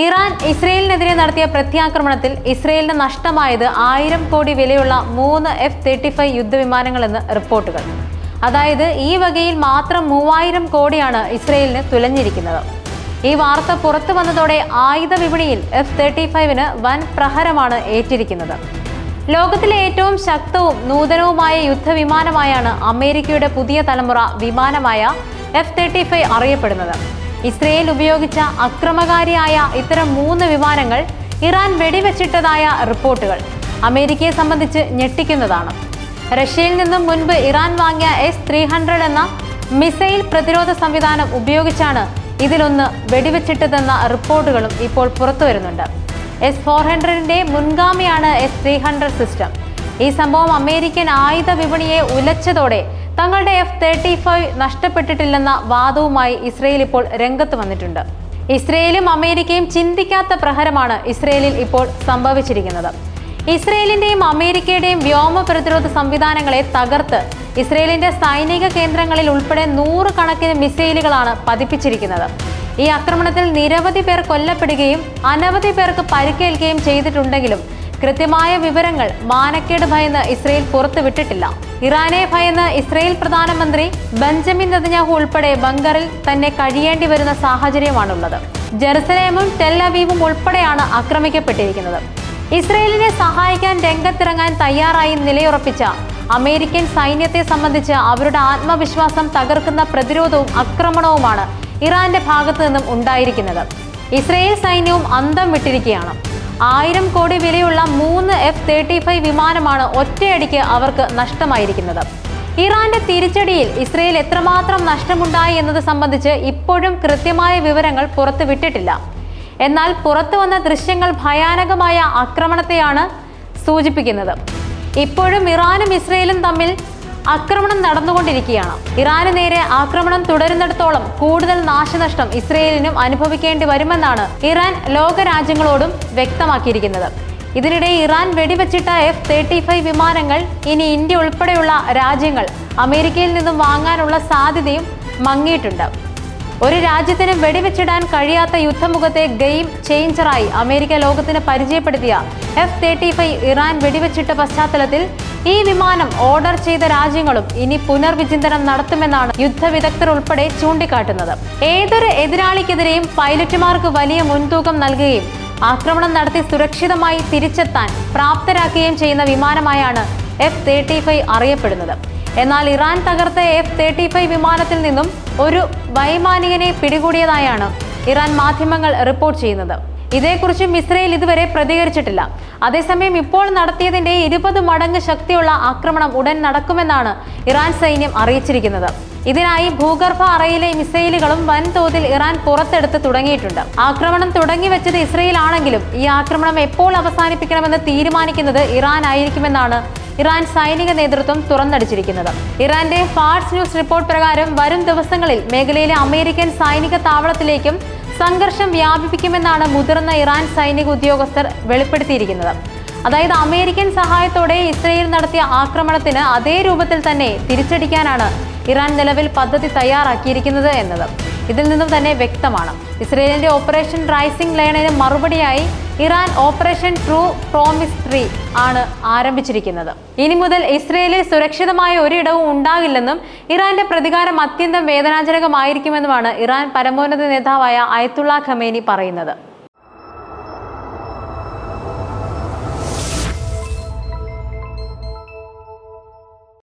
Iran ഇസ്രയേലിനെതിരെ നടത്തിയ പ്രത്യാക്രമണത്തിൽ ഇസ്രയേലിന് നഷ്ടമായത് ആയിരം കോടി വിലയുള്ള മൂന്ന് എഫ് തേർട്ടി ഫൈവ് യുദ്ധവിമാനങ്ങളെന്ന് റിപ്പോർട്ടുകൾ. അതായത് ഈ വകയിൽ മാത്രം മൂവായിരം കോടിയാണ് ഇസ്രയേലിന് തുലഞ്ഞിരിക്കുന്നത്. ഈ വാർത്ത പുറത്തു വന്നതോടെ ആയുധ വിപണിയിൽ എഫ് തേർട്ടി ഫൈവിന് വൻ പ്രഹരമാണ് ഏറ്റിരിക്കുന്നത്. ലോകത്തിലെ ഏറ്റവും ശക്തവും നൂതനവുമായ യുദ്ധവിമാനമായാണ് അമേരിക്കയുടെ പുതിയ തലമുറ വിമാനമായ എഫ് തേർട്ടി ഫൈവ് അറിയപ്പെടുന്നത്. ഇസ്രയേൽ ഉപയോഗിച്ച അക്രമകാരിയായ ഇത്തരം മൂന്ന് വിമാനങ്ങൾ ഇറാൻ വെടിവെച്ചിട്ടതായ റിപ്പോർട്ടുകൾ അമേരിക്കയെ സംബന്ധിച്ച് ഞെട്ടിക്കുന്നതാണ്. റഷ്യയിൽ നിന്നും മുൻപ് ഇറാൻ വാങ്ങിയ എസ് ത്രീ ഹൺഡ്രഡ് എന്ന മിസൈൽ പ്രതിരോധ സംവിധാനം ഉപയോഗിച്ചാണ് ഇതിലൊന്ന് വെടിവെച്ചിട്ടതെന്ന റിപ്പോർട്ടുകളും ഇപ്പോൾ പുറത്തു വരുന്നുണ്ട് എസ് ഫോർ ഹൺഡ്രഡിന്റെ മുൻഗാമിയാണ് എസ് ത്രീ ഹൺഡ്രഡ് സിസ്റ്റം ഈ സംഭവം അമേരിക്കൻ ആയുധ വിപണിയെ ഉലച്ചതോടെ തങ്ങളുടെ എഫ് തേർട്ടി ഫൈവ് നഷ്ടപ്പെട്ടിട്ടില്ലെന്ന വാദവുമായി ഇസ്രയേൽ ഇപ്പോൾ രംഗത്ത് വന്നിട്ടുണ്ട്. ഇസ്രയേലും അമേരിക്കയും ചിന്തിക്കാത്ത പ്രഹരമാണ് ഇസ്രയേലിൽ ഇപ്പോൾ സംഭവിച്ചിരിക്കുന്നത്. ഇസ്രയേലിന്റെയും അമേരിക്കയുടെയും വ്യോമ പ്രതിരോധ സംവിധാനങ്ങളെ തകർത്ത് ഇസ്രയേലിന്റെ സൈനിക കേന്ദ്രങ്ങളിൽ ഉൾപ്പെടെ നൂറുകണക്കിന് മിസൈലുകളാണ് പതിപ്പിച്ചിരിക്കുന്നത്. ഈ ആക്രമണത്തിൽ നിരവധി പേർ കൊല്ലപ്പെടുകയും അനവധി പേർക്ക് പരിക്കേൽക്കുകയും ചെയ്തിട്ടുണ്ടെങ്കിലും കൃത്യമായ വിവരങ്ങൾ മാനക്കേട് ഭയന്ന് ഇസ്രയേൽ പുറത്തുവിട്ടിട്ടില്ല. ഇറാനെ ഭയന്ന് ഇസ്രയേൽ പ്രധാനമന്ത്രി ബെഞ്ചമിൻ നെതന്യാഹു ഉൾപ്പെടെ ബങ്കറിൽ തന്നെ കഴിയേണ്ടി വരുന്ന സാഹചര്യമാണുള്ളത്. ജെറുസലേമും ടെല്ലവീവും ഉൾപ്പെടെയാണ് ആക്രമിക്കപ്പെട്ടിരിക്കുന്നത്. ഇസ്രയേലിനെ സഹായിക്കാൻ രംഗത്തിറങ്ങാൻ തയ്യാറായി നിലയുറപ്പിച്ച അമേരിക്കൻ സൈന്യത്തെ സംബന്ധിച്ച് അവരുടെ ആത്മവിശ്വാസം തകർക്കുന്ന പ്രതിരോധവും ആക്രമണവുമാണ് ഇറാന്റെ ഭാഗത്തു നിന്നും ഉണ്ടായിരിക്കുന്നത്. ഇസ്രയേൽ സൈന്യവും അന്തം വിട്ടിരിക്കുകയാണ്. ആയിരം കോടി വിലയുള്ള മൂന്ന് എഫ് തേർട്ടി ഫൈവ് വിമാനമാണ് ഒറ്റയടിക്ക് അവർക്ക് നഷ്ടമായിരിക്കുന്നത്. ഇറാന്റെ തിരിച്ചടിയിൽ ഇസ്രയേൽ എത്രമാത്രം നഷ്ടമുണ്ടായി എന്നത് സംബന്ധിച്ച് ഇപ്പോഴും കൃത്യമായ വിവരങ്ങൾ പുറത്തുവിട്ടിട്ടില്ല. എന്നാൽ പുറത്തു വന്ന ദൃശ്യങ്ങൾ ഭയാനകമായ ആക്രമണത്തെയാണ് സൂചിപ്പിക്കുന്നത്. ഇപ്പോഴും ഇറാനും ഇസ്രയേലും തമ്മിൽ ആക്രമണം നടന്നുകൊണ്ടിരിക്കുകയാണ്. ഇറാന് നേരെ ആക്രമണം തുടരുന്നിടത്തോളം കൂടുതൽ നാശനഷ്ടം ഇസ്രയേലിനും അനുഭവിക്കേണ്ടി വരുമെന്നാണ് ഇറാൻ ലോകരാജ്യങ്ങളോടും വ്യക്തമാക്കിയിരിക്കുന്നത്. ഇതിനിടെ ഇറാൻ വെടിവെച്ചിട്ട എഫ് തേർട്ടി ഫൈവ് വിമാനങ്ങൾ ഇനി ഇന്ത്യ ഉൾപ്പെടെയുള്ള രാജ്യങ്ങൾ അമേരിക്കയിൽ നിന്നും വാങ്ങാനുള്ള സാധ്യതയും മങ്ങിയിട്ടുണ്ട്. ഒരു രാജ്യത്തിന് വെടിവെച്ചിടാൻ കഴിയാത്ത യുദ്ധമുഖത്തെ ഗെയിം ചേഞ്ചറായി അമേരിക്ക ലോകത്തിന് പരിചയപ്പെടുത്തിയ എഫ് തേർട്ടി ഫൈവ് ഇറാൻ വെടിവെച്ചിട്ട പശ്ചാത്തലത്തിൽ ഈ വിമാനം ഓർഡർ ചെയ്ത രാജ്യങ്ങളും ഇനി പുനർവിചിന്തനം നടത്തുമെന്നാണ് യുദ്ധവിദഗ്ധർ ഉൾപ്പെടെ ചൂണ്ടിക്കാട്ടുന്നത്. ഏതൊരു എതിരാളിക്കെതിരെയും പൈലറ്റുമാർക്ക് വലിയ മുൻതൂക്കം നൽകുകയും ആക്രമണം നടത്തി സുരക്ഷിതമായി തിരിച്ചെത്താൻ പ്രാപ്തരാക്കുകയും ചെയ്യുന്ന വിമാനമായാണ് എഫ് തേർട്ടി ഫൈവ് അറിയപ്പെടുന്നത്. എന്നാൽ ഇറാൻ തകർത്ത എഫ് തേർട്ടി ഫൈവ് വിമാനത്തിൽ നിന്നും ഒരു വൈമാനികനെ പിടികൂടിയതായാണ് ഇറാൻ മാധ്യമങ്ങൾ റിപ്പോർട്ട് ചെയ്യുന്നത്. ഇതേക്കുറിച്ചും ഇസ്രയേൽ ഇതുവരെ പ്രതികരിച്ചിട്ടില്ല. അതേസമയം ഇപ്പോൾ നടത്തിയതിന്റെ ഇരുപത് മടങ്ങ് ശക്തിയുള്ള ആക്രമണം ഉടൻ നടക്കുമെന്നാണ് ഇറാൻ സൈന്യം അറിയിച്ചിരിക്കുന്നത്. ഇതിനായി ഭൂഗർഭ അറയിലെ മിസൈലുകളും വൻതോതിൽ ഇറാൻ പുറത്തെടുത്ത് തുടങ്ങിയിട്ടുണ്ട്. ആക്രമണം തുടങ്ങി വെച്ചത് ഇസ്രയേൽ ആണെങ്കിലും ഈ ആക്രമണം എപ്പോൾ അവസാനിപ്പിക്കണമെന്ന് തീരുമാനിക്കുന്നത് ഇറാൻ ആയിരിക്കുമെന്നാണ് ഇറാൻ സൈനിക നേതൃത്വം തുറന്നടിച്ചിരിക്കുന്നത്. ഇറാന്റെ ഫാർസ് ന്യൂസ് റിപ്പോർട്ട് പ്രകാരം വരും ദിവസങ്ങളിൽ മേഖലയിലെ അമേരിക്കൻ സൈനിക താവളത്തിലേക്കും സംഘർഷം വ്യാപിപ്പിക്കുമെന്നാണ് മുതിർന്ന ഇറാൻ സൈനിക ഉദ്യോഗസ്ഥർ വെളിപ്പെടുത്തിയിരിക്കുന്നത്. അതായത് അമേരിക്കൻ സഹായത്തോടെ ഇസ്രയേൽ നടത്തിയ ആക്രമണത്തിന് അതേ രൂപത്തിൽ തന്നെ തിരിച്ചടിക്കാനാണ് ഇറാൻ നിലവിൽ പദ്ധതി തയ്യാറാക്കിയിരിക്കുന്നത് എന്നത്. ഇതിൽ നിന്നും തന്നെ വ്യക്തമാണ്. ഇസ്രയേലിന്റെ ഓപ്പറേഷൻ റൈസിംഗ് ലയണിന് മറുപടിയായി Iran operation true promise three ആണ് ആരംഭിച്ചിരിക്കുന്നത്. ഇനി മുതൽ ഇസ്രയേലിൽ സുരക്ഷിതമായ ഒരിടവും ഉണ്ടാകില്ലെന്നും ഇറാന്റെ പ്രതികാരം അത്യന്തം വേദനാജനകമായിരിക്കുമെന്നുമാണ് ഇറാൻ പരമോന്നത നേതാവായ അയത്തുള്ള ഖമേനി പറയുന്നത്.